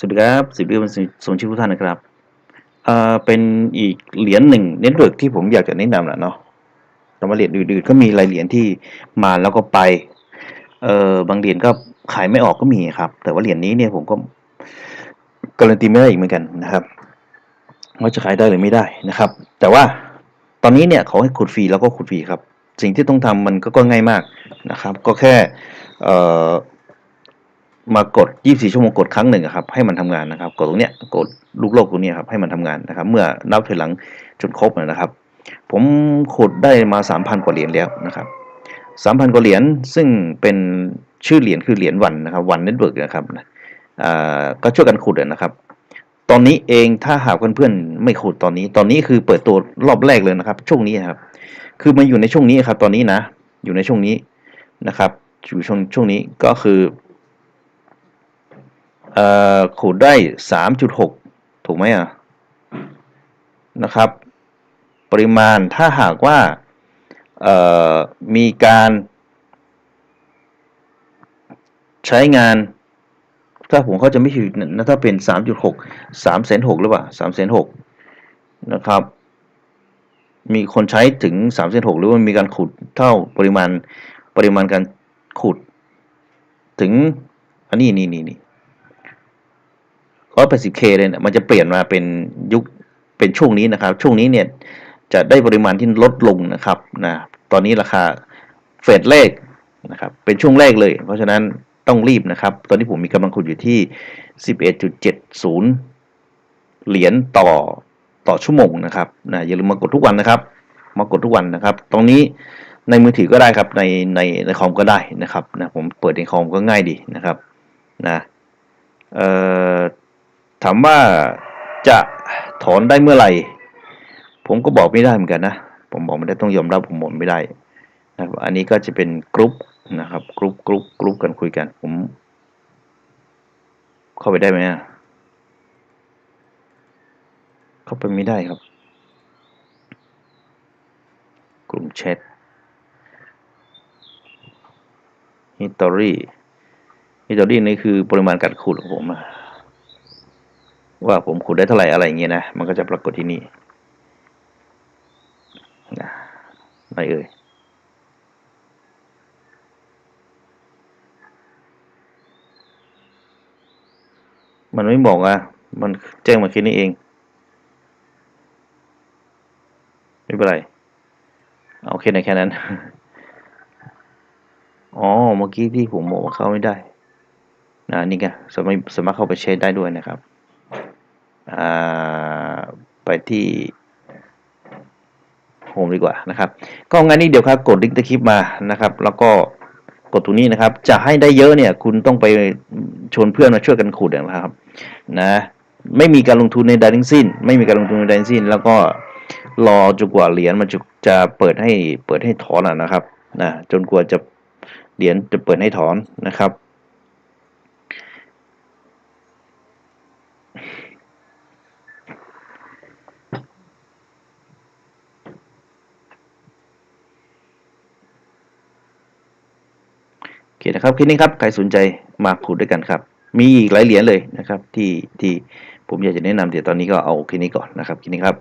สวัสดีครับสิบเดือนสมชิวทุกท่านนะครับเอ่อเป็นอีกเหรียญหนึ่งเน็ตเวิร์กที่ผมอยากจะแนะนำแหละเนาะแต่ว่าเหรียญอื่นๆก็มีรายเหรียญที่มาแล้วก็ไปเอ่อบางเหรียญก็ขายไม่ออกก็มีครับ แต่ว่าเหรียญนี้เนี่ยผมก็การันตีไม่ได้อีกเหมือนกันนะครับว่าจะขายได้หรือไม่ได้นะครับ แต่ว่าตอนนี้เนี่ยเขาให้ขุดฟรีแล้วก็ขุดฟรีครับ สิ่งที่ต้องทำมันก็ก็ง่ายมากนะครับ ก็แค่เอ่อ มากด 24 ชั่วโมงกดครั้งหนึ่งครับ ให้มันทำงานนะครับ กดตรงเนี้ยกดลูกโลกตรงเนี้ยครับให้มันทำงานนะครับ เมื่อนับถอยหลังจนครบนะครับ ผมขุดได้มา 3,000 กว่าเหรียญแล้วนะครับ 3,000 กว่าเหรียญซึ่งเป็นชื่อเหรียญคือเหรียญวันนะครับวันเน็ตเวิร์กนะครับก็ช่วยกันขุดนะครับ ตอนนี้เองถ้าหากเพื่อนๆไม่ขุดตอนนี้ ตอนนี้คือเปิดตัวรอบแรกเลยนะครับ ช่วงนี้ครับ คือมาอยู่ในช่วงนี้ครับ ตอนนี้นะ อยู่ในช่วงนี้นะครับอยู่ช่วงช่วงนี้ก็คือ เอ่อขูดได้สามจุดหกถูกไหมอะนะครับ ปริมาณถ้าหากว่าเอ่อมีการใช้งาน ถ้าผมเขาจะไม่ผิดนะถ้าเป็นสามจุดหกสามแสนหกหรือเปล่าสามแสนหกนะครับ มีคนใช้ถึงสามแสนหกหรือว่ามีการขุดเท่าปริมาณปริมาณการขุดถึงอันนี้นี่นี่นี่ ร้อยแปสิบเคเลยเนี่ยมันจะเปลี่ยนมาเป็นยุคเป็นช่วงนี้นะครับ ช่วงนี้เนี่ยจะได้ปริมาณที่ลดลงนะครับนะตอนนี้ราคาเฟดเลขนะครับเป็นช่วงแรกเลย เพราะฉะนั้นต้องรีบนะครับ ตอนนี้ผมมีกำลังขุดอยู่ที่สิบเอ็ดจุดเจ็ดศูนย์เหรียญต่อต่อชั่วโมงนะครับนะอย่าลืมมากดทุกวันนะครับ มากดทุกวันนะครับ ตรงนี้ในมือถือก็ได้ครับในในในคอมก็ได้นะครับนะผมเปิดในคอมก็ง่ายดีนะครับนะเอ่อ ถามว่าจะถอนได้เมื่อไหร่ ผมก็บอกไม่ได้เหมือนกันนะ ผมบอกไม่ได้ต้องยอมรับผมบอกไม่ได้นะครับอันนี้ก็จะเป็นกรุ๊ปนะครับกรุ๊ปกรุ๊ปกรุ๊ปกันคุยกัน ผม เข้าไปได้ไหมเข้าไปไม่ได้ครับ กลุ่มแชท history history นี่คือปริมาณการขุดของผมอะ ว่าผมขุดได้เท่าไหร่อะไรเงี้ยนะ มันก็จะปรากฏที่นี่นะไหนเอ่ยมันไม่บอกอะ มันแจ้งมาแค่นี้เอง ไม่เป็นไร เอาแค่ไหนแค่นั้น อ๋อ เมื่อกี้ที่ผมบอกว่าเข้าไม่ได้ นะนี่ไงสามารถสามารถเข้าไปเช็คได้ด้วยนะครับ ไปที่โฮมดีกว่านะครับ ก็งั้นนี่เดี๋ยวครับกดลิงก์ตะคลิปมานะครับ แล้วก็กดตรงนี้นะครับ จะให้ได้เยอะเนี่ย คุณต้องไปชวนเพื่อนมาช่วยกันขุดนะครับ นะ ไม่มีการลงทุนในใดทั้งสิ้น ไม่มีการลงทุนในใดทั้งสิ้น แล้วก็รอจนกว่าเหรียญมันจะจะเปิดให้เปิดให้ถอนนะครับนะจนกว่าจะเหรียญจะเปิดให้ถอนนะครับ นะครับคลิปนี้ครับใครสนใจมาขุดด้วยกันครับ มีอีกหลายเหรียญเลยนะครับ ที่ที่ผมอยากจะแนะนำแต่ตอนนี้ก็เอาคลิปนี้ก่อนนะครับคลิปนี้ครับ